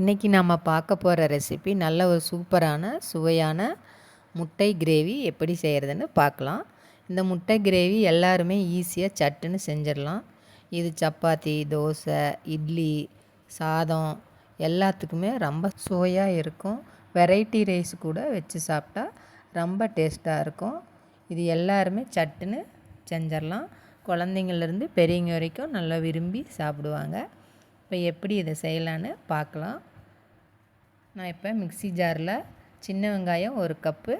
இன்றைக்கி நம்ம பார்க்க போகிற ரெசிபி நல்ல ஒரு சூப்பரான சுவையான முட்டை கிரேவி எப்படி செய்கிறதுன்னு பார்க்கலாம். இந்த முட்டை கிரேவி எல்லாருமே ஈஸியாக சட்டுன்னு செஞ்சிடலாம். இது சப்பாத்தி தோசை இட்லி சாதம் எல்லாத்துக்குமே ரொம்ப சுவையாக இருக்கும். வெரைட்டி ரைஸ் கூட வச்சு சாப்பிட்டா ரொம்ப டேஸ்ட்டாக இருக்கும். இது எல்லாருமே சட்டுன்னு செஞ்சிடலாம். குழந்தைங்கள்லேருந்து பெரியவங்க வரைக்கும் நல்லா விரும்பி சாப்பிடுவாங்க. இப்போ எப்படி இதை செய்யலான்னு பார்க்கலாம். நான் இப்போ மிக்சி ஜாரில் சின்ன வெங்காயம் ஒரு கப்பு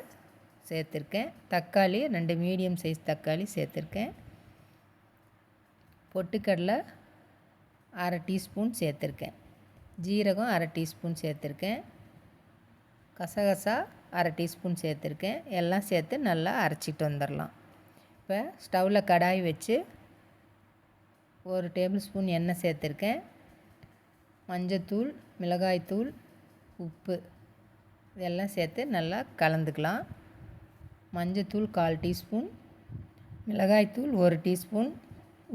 சேர்த்துருக்கேன். தக்காளி ரெண்டு மீடியம் சைஸ் தக்காளி சேர்த்துருக்கேன். பொட்டுக்கடலை அரை டீஸ்பூன் சேர்த்துருக்கேன். ஜீரகம் அரை டீஸ்பூன் சேர்த்துருக்கேன். கசகசா அரை டீஸ்பூன் சேர்த்துருக்கேன். எல்லாம் சேர்த்து நல்லா அரைச்சிட்டு வந்துடலாம். இப்போ ஸ்டவ்வில் கடாய் வச்சு ஒரு டேபிள் ஸ்பூன் எண்ணெய் சேர்த்துருக்கேன். மஞ்சத்தூள் மிளகாய்த்தூள் உப்பு. இதெல்லாம் சேர்த்து நல்லா கலந்துக்கலாம். மஞ்சத்தூள் கால் டீஸ்பூன் மிளகாய்த்தூள் ஒரு டீஸ்பூன்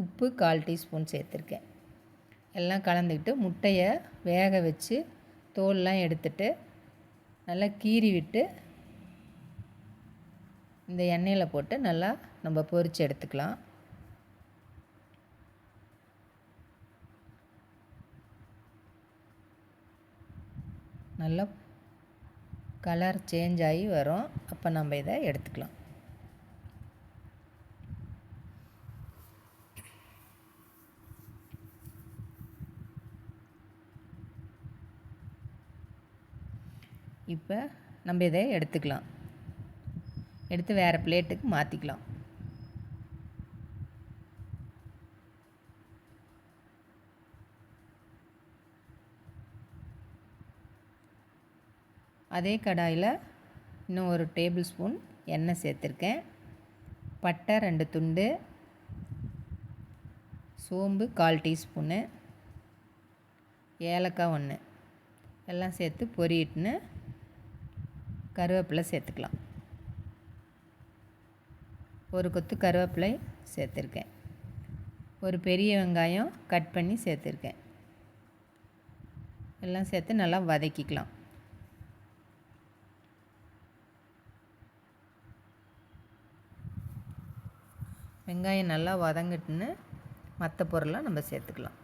உப்பு கால் டீஸ்பூன் சேர்த்துருக்கேன். எல்லாம் கலந்துக்கிட்டு முட்டையை வேக வச்சு தோல்லாம் எடுத்துட்டு நல்லா கீறி விட்டு இந்த எண்ணெயில் போட்டு நல்லா நம்ம பொரித்து எடுத்துக்கலாம். நல்லா கலர் சேஞ்ச் ஆகி வரும். அப்போ நம்ம இதை எடுத்துக்கலாம். இப்போ நம்ம இதை எடுத்துக்கலாம். எடுத்து வேறு பிளேட்டுக்கு மாற்றிக்கலாம் அதே கடாயில் இன்னும் ஒரு டேபிள் ஸ்பூன் எண்ணெய் சேர்த்துருக்கேன். பட்டை ரெண்டு துண்டு. சோம்பு கால் டீஸ்பூனு. ஏலக்காய் ஒன்று. எல்லாம் சேர்த்து பொரியிட்டுன்னு கருவேப்பிலை சேர்த்துக்கலாம். ஒரு கொத்து கருவேப்பிலை சேர்த்துருக்கேன். ஒரு பெரிய வெங்காயம் கட் பண்ணி சேர்த்துருக்கேன். எல்லாம் சேர்த்து நல்லா வதக்கிக்கலாம். வெங்காயம் நல்லா வதங்கிட்டுன்னு மற்ற பொருளாக நம்ம சேர்த்துக்கலாம்.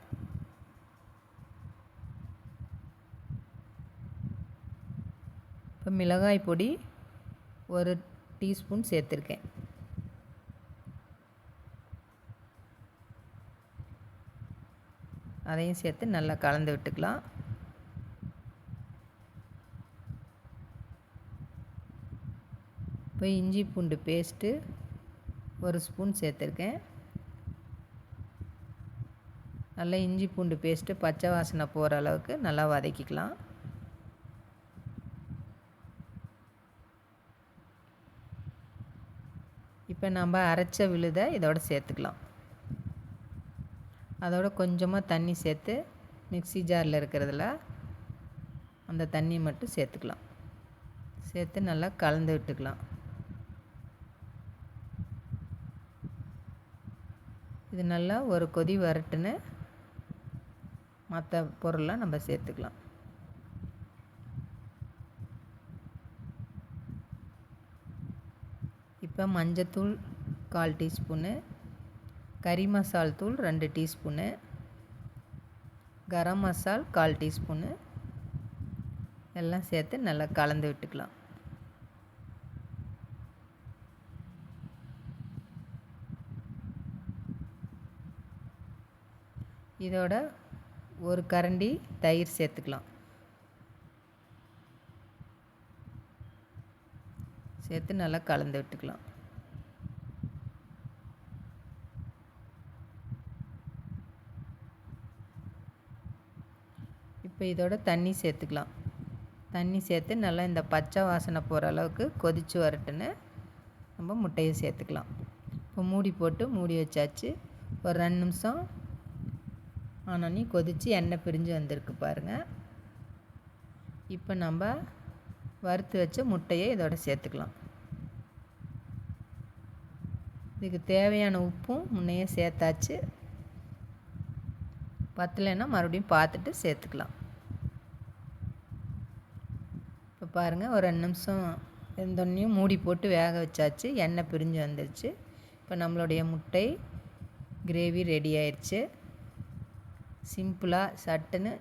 இப்போ மிளகாய் பொடி ஒரு டீஸ்பூன் சேர்த்துருக்கேன். அதையும் சேர்த்து நல்லா கலந்து விட்டுக்கலாம். இப்போ இஞ்சி பூண்டு பேஸ்ட்டு ஒரு ஸ்பூன் சேர்த்துருக்கேன். நல்லா இஞ்சி பூண்டு பேஸ்ட்டு பச்சை வாசனை போகிற அளவுக்கு நல்லா வதக்கிக்கலாம். இப்போ நம்ம அரைச்ச விழுதை இதோட சேர்த்துக்கலாம். அதோட கொஞ்சமாக தண்ணி சேர்த்து மிக்சி ஜாரில் இருக்கிறதுல அந்த தண்ணி மட்டும் சேர்த்துக்கலாம். சேர்த்து நல்லா கலந்து விட்டுக்கலாம். இது நல்லா ஒரு கொதி வரட்டுன்னு மற்ற பொருளாக நம்ம சேர்த்துக்கலாம். இப்போ மஞ்சத்தூள் கால் டீஸ்பூனு கறி மசால் தூள் ரெண்டு டீஸ்பூனு கரம் மசால் கால் டீஸ்பூனு எல்லாம் சேர்த்து நல்லா கலந்து விட்டுக்கலாம். இதோட ஒரு கரண்டி தயிர் சேர்த்துக்கலாம். சேர்த்து நல்லா கலந்து விட்டுக்கலாம். இப்போ இதோட தண்ணி சேர்த்துக்கலாம். தண்ணி சேர்த்து நல்லா இந்த பச்சை வாசனை போகிற அளவுக்கு கொதித்து வரட்டுன்னு நம்ம முட்டையை சேர்த்துக்கலாம். இப்போ மூடி போட்டு மூடி வச்சாச்சு. ஒரு ரெண்டு நிமிஷம் ஆனோடனே கொதித்து எண்ணெய் பிரிஞ்சு வந்திருக்கு பாருங்கள் இப்போ நம்ம வறுத்து வச்ச முட்டையை இதோட சேர்த்துக்கலாம். இதுக்கு தேவையான உப்பும் முன்னையே சேர்த்தாச்சு. பத்தலைன்னா மறுபடியும் பார்த்துட்டு சேர்த்துக்கலாம். இப்போ பாருங்கள் ஒரு ரெண்டு நிமிஷம் வெந்தோடனையும் மூடி போட்டு வேக வச்சாச்சு. எண்ணெய் பிரிஞ்சு வந்துடுச்சு இப்போ நம்மளுடைய முட்டை கிரேவி ரெடி ஆயிடுச்சு சிம்பிளாக சட்டுன்னு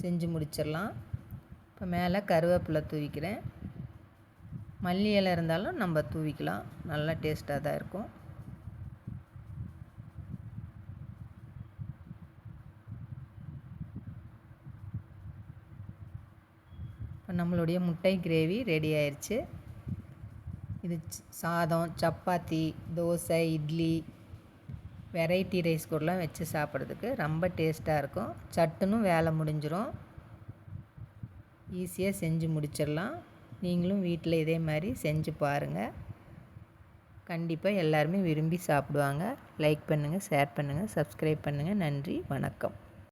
செஞ்சு முடிச்சிடலாம். இப்போ மேலே கருவேப்பிலை தூவிக்கிறேன். மல்லி இலை இருந்தாலும் நம்ம தூவிக்கலாம். நல்லா டேஸ்ட்டாக தான் இருக்கும். இப்போ நம்மளுடைய முட்டை கிரேவி ரெடி ஆயிடுச்சு. இது சாதம் சப்பாத்தி தோசை இட்லி வெரைட்டி ரைஸ் கூடலாம் வச்சு சாப்பிட்றதுக்கு ரொம்ப டேஸ்ட்டாக இருக்கும். சட்டுன்னு வேலை முடிஞ்சிடும் ஈஸியாக செஞ்சு முடிச்சிடலாம். நீங்களும் வீட்டில் இதே மாதிரி செஞ்சு பாருங்கள் கண்டிப்பாக எல்லாருமே விரும்பி சாப்பிடுவாங்க. லைக் பண்ணுங்கள் ஷேர் பண்ணுங்கள் சப்ஸ்கிரைப் பண்ணுங்கள் நன்றி வணக்கம்.